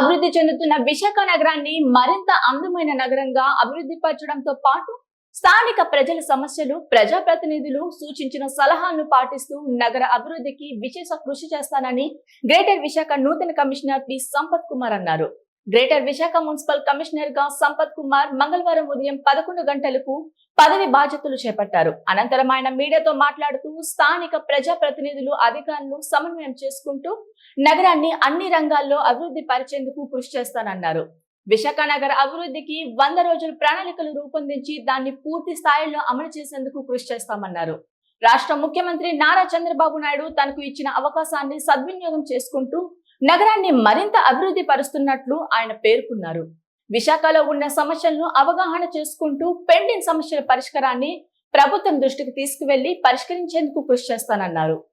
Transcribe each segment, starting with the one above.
అభివృద్ధి చెందుతున్న విశాఖ నగరాన్ని మరింత అందమైన నగరంగా అభివృద్ధి పరచడంతో పాటు స్థానిక ప్రజల సమస్యలు ప్రజాప్రతినిధులు సూచించిన సలహాలను పాటిస్తూ నగర అభివృద్ధికి విశేష కృషి చేస్తానని గ్రేటర్ విశాఖ నూతన కమిషనర్ పి సంపత్ కుమార్ అన్నారు. గ్రేటర్ విశాఖ మున్సిపల్ కమిషనర్గా సంపత్ కుమార్ మంగళవారం ఉదయం పదకొండు గంటలకు పదవి బాధ్యతలు చేపట్టారు. అనంతరం ఆయన మీడియాతో మాట్లాడుతూ స్థానిక ప్రజాప్రతినిధులు అధికారులు సమన్వయం చేసుకుంటూ నగరాన్ని అన్ని రంగాల్లో అభివృద్ధి పరిచేందుకు కృషి చేస్తానన్నారు. విశాఖ నగర అభివృద్ధికి వంద రోజుల ప్రణాళికలు రూపొందించి దాన్ని పూర్తి స్థాయిలో అమలు చేసేందుకు కృషి చేస్తామన్నారు. రాష్ట్ర ముఖ్యమంత్రి నారా చంద్రబాబు నాయుడు తనకు ఇచ్చిన అవకాశాన్ని సద్వినియోగం చేసుకుంటూ నగరాన్ని మరింత అభివృద్ధి పరుస్తున్నట్లు ఆయన పేర్కొన్నారు. విశాఖలో ఉన్న సమస్యలను అవగాహన చేసుకుంటూ పెండింగ్ సమస్యల పరిష్కారాన్ని ప్రభుత్వం దృష్టికి తీసుకువెళ్ళి పరిష్కరించేందుకు కృషి చేస్తానన్నారు.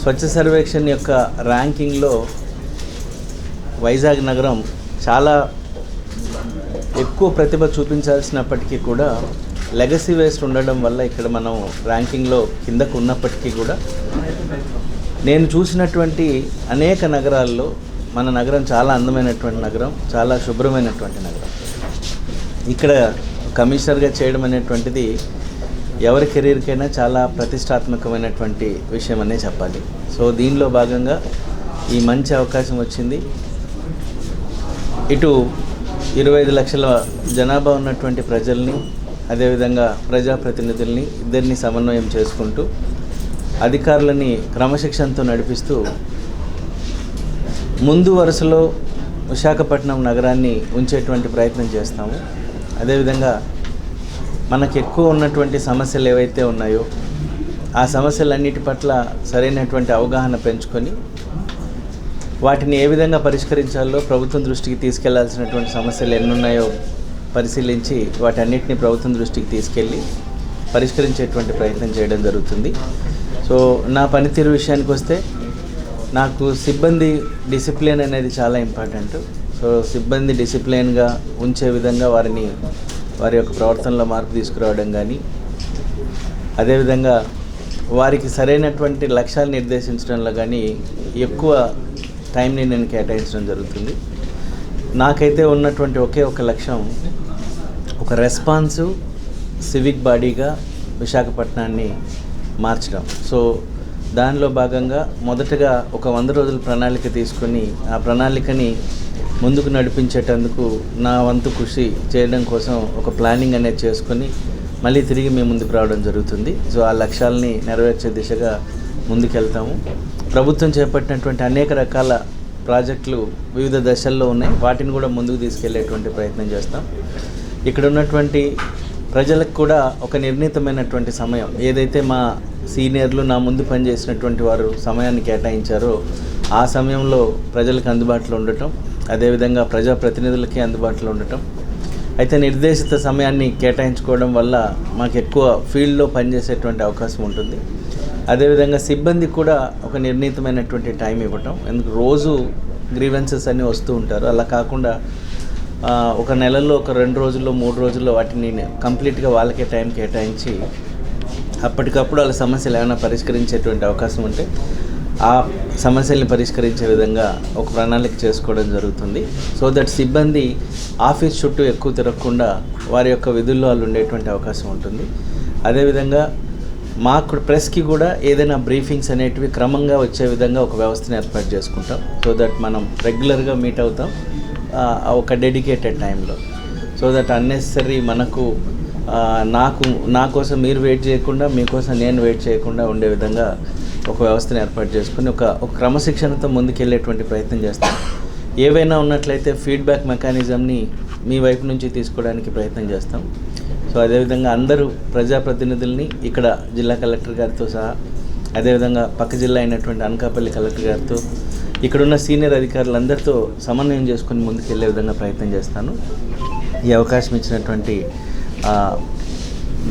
స్వచ్ఛ సర్వేక్షణ్ యొక్క ర్యాంకింగ్లో వైజాగ్ నగరం చాలా ఎక్కువ ప్రతిభ చూపించాల్సినప్పటికీ కూడా లెగసీ వేస్ట్ ఉండడం వల్ల ఇక్కడ మనం ర్యాంకింగ్లో కిందకు ఉన్నప్పటికీ కూడా నేను చూసినటువంటి అనేక నగరాల్లో మన నగరం చాలా అందమైనటువంటి నగరం చాలా శుభ్రమైనటువంటి నగరం. ఇక్కడ కమిషనర్గా చేయడం అనేటువంటిది ఎవరి కెరీర్కైనా చాలా ప్రతిష్టాత్మకమైనటువంటి విషయం అనే చెప్పాలి. సో దీనిలో భాగంగా ఈ మంచి అవకాశం వచ్చింది. ఇటు ఇరవై ఐదు లక్షల జనాభా ఉన్నటువంటి ప్రజల్ని అదేవిధంగా ప్రజాప్రతినిధుల్ని ఇద్దరిని సమన్వయం చేసుకుంటూ అధికారులని క్రమశిక్షణతో నడిపిస్తూ ముందు వరుసలో విశాఖపట్నం నగరాన్ని ఉంచేటువంటి ప్రయత్నం చేస్తాము. అదేవిధంగా మనకు ఎక్కువ ఉన్నటువంటి సమస్యలు ఏవైతే ఉన్నాయో ఆ సమస్యలన్నిటి పట్ల సరైనటువంటి అవగాహన పెంచుకొని వాటిని ఏ విధంగా పరిష్కరించాలో ప్రభుత్వం దృష్టికి తీసుకెళ్ళాల్సినటువంటి సమస్యలు ఎన్నున్నాయో పరిశీలించి వాటన్నిటిని ప్రభుత్వం దృష్టికి తీసుకెళ్ళి పరిష్కరించేటువంటి ప్రయత్నం చేయడం జరుగుతుంది. సో నా పనితీరు విషయానికి వస్తే నాకు సిబ్బంది డిసిప్లిన్ అనేది చాలా ఇంపార్టెంట్. సో సిబ్బంది డిసిప్లిన్గా ఉంచే విధంగా వారిని వారి యొక్క ప్రవర్తనలో మార్పు తీసుకురావడం కానీ అదేవిధంగా వారికి సరైనటువంటి లక్ష్యాలు నిర్దేశించడంలో కానీ ఎక్కువ టైంని నేను కేటాయించడం జరుగుతుంది. నాకైతే ఉన్నటువంటి ఒకే ఒక లక్ష్యం ఒక రెస్పాన్సివ్ సివిక్ బాడీగా విశాఖపట్నాన్ని మార్చడం. సో దానిలో భాగంగా మొదటగా ఒక వంద రోజుల ప్రణాళిక తీసుకొని ఆ ప్రణాళికని ముందుకు నడిపించేటందుకు నా వంతు కృషి చేయడం కోసం ఒక ప్లానింగ్ అనేది చేసుకొని మళ్ళీ తిరిగి మేము ముందుకు రావడం జరుగుతుంది. సో ఆ లక్ష్యాలని నెరవేర్చే దిశగా ముందుకెళ్తాము. ప్రభుత్వం చేపట్టినటువంటి అనేక రకాల ప్రాజెక్టులు వివిధ దశల్లో ఉన్నాయి. వాటిని కూడా ముందుకు తీసుకెళ్ళేటువంటి ప్రయత్నం చేస్తాం. ఇక్కడ ఉన్నటువంటి ప్రజలకు కూడా ఒక నిర్ణీతమైనటువంటి సమయం. ఏదైతే మా సీనియర్లు నా ముందు పనిచేసినటువంటి వారు సమయాన్ని కేటాయించారో ఆ సమయంలో ప్రజలకు అందుబాటులో ఉండటం అదేవిధంగా ప్రజాప్రతినిధులకి అందుబాటులో ఉండటం. అయితే నిర్దేశిత సమయాన్ని కేటాయించుకోవడం వల్ల మాకు ఎక్కువ ఫీల్డ్లో పనిచేసేటువంటి అవకాశం ఉంటుంది. అదేవిధంగా సిబ్బంది కూడా ఒక నిర్ణీతమైనటువంటి టైం ఇవ్వటం. ఎందుకు? రోజు గ్రీవెన్సెస్ అన్నీ వస్తూ ఉంటారు. అలా కాకుండా ఒక నెలలో ఒక రెండు రోజుల్లో మూడు రోజుల్లో వాటిని కంప్లీట్గా వాళ్ళకే టైం కేటాయించి అప్పటికప్పుడు వాళ్ళ సమస్యలు ఏమైనా పరిష్కరించేటువంటి అవకాశం ఉంటే ఆ సమస్యల్ని పరిష్కరించే విధంగా ఒక ప్రణాళిక చేసుకోవడం జరుగుతుంది. సో దట్ సిబ్బంది ఆఫీస్ చుట్టూ ఎక్కువ తిరగకుండా వారి యొక్క విధుల్లో వాళ్ళు ఉండేటువంటి అవకాశం ఉంటుంది. అదేవిధంగా మాకు ప్రెస్కి కూడా ఏదైనా బ్రీఫింగ్స్ అనేటివి క్రమంగా వచ్చే విధంగా ఒక వ్యవస్థను ఏర్పాటు చేసుకుంటాం. సో దట్ మనం రెగ్యులర్గా మీట్ అవుతాం. ఒక డెడికేటెడ్ టైంలో సో దట్ అన్నెసరీ మనకు నాకు నా కోసం మీరు వెయిట్ చేయకుండా మీకోసం నేను వెయిట్ చేయకుండా ఉండే విధంగా ఒక వ్యవస్థను ఏర్పాటు చేసుకుని ఒక ఒక క్రమశిక్షణతో ముందుకెళ్ళేటువంటి ప్రయత్నం చేస్తాం ఏవైనా ఉన్నట్లయితే ఫీడ్బ్యాక్ మెకానిజంని మీ వైపు నుంచి తీసుకోవడానికి ప్రయత్నం చేస్తాం. సో అదేవిధంగా అందరూ ప్రజాప్రతినిధుల్ని ఇక్కడ జిల్లా కలెక్టర్ గారితో సహా అదేవిధంగా పక్క జిల్లా అయినటువంటి అనకాపల్లి కలెక్టర్ గారితో ఇక్కడున్న సీనియర్ అధికారులందరితో సమన్వయం చేసుకుని ముందుకెళ్ళే విధంగా ప్రయత్నం చేస్తాను. ఈ అవకాశం ఇచ్చినటువంటి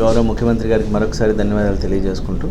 గౌరవ ముఖ్యమంత్రి గారికి మరొకసారి ధన్యవాదాలు తెలియజేసుకుంటూ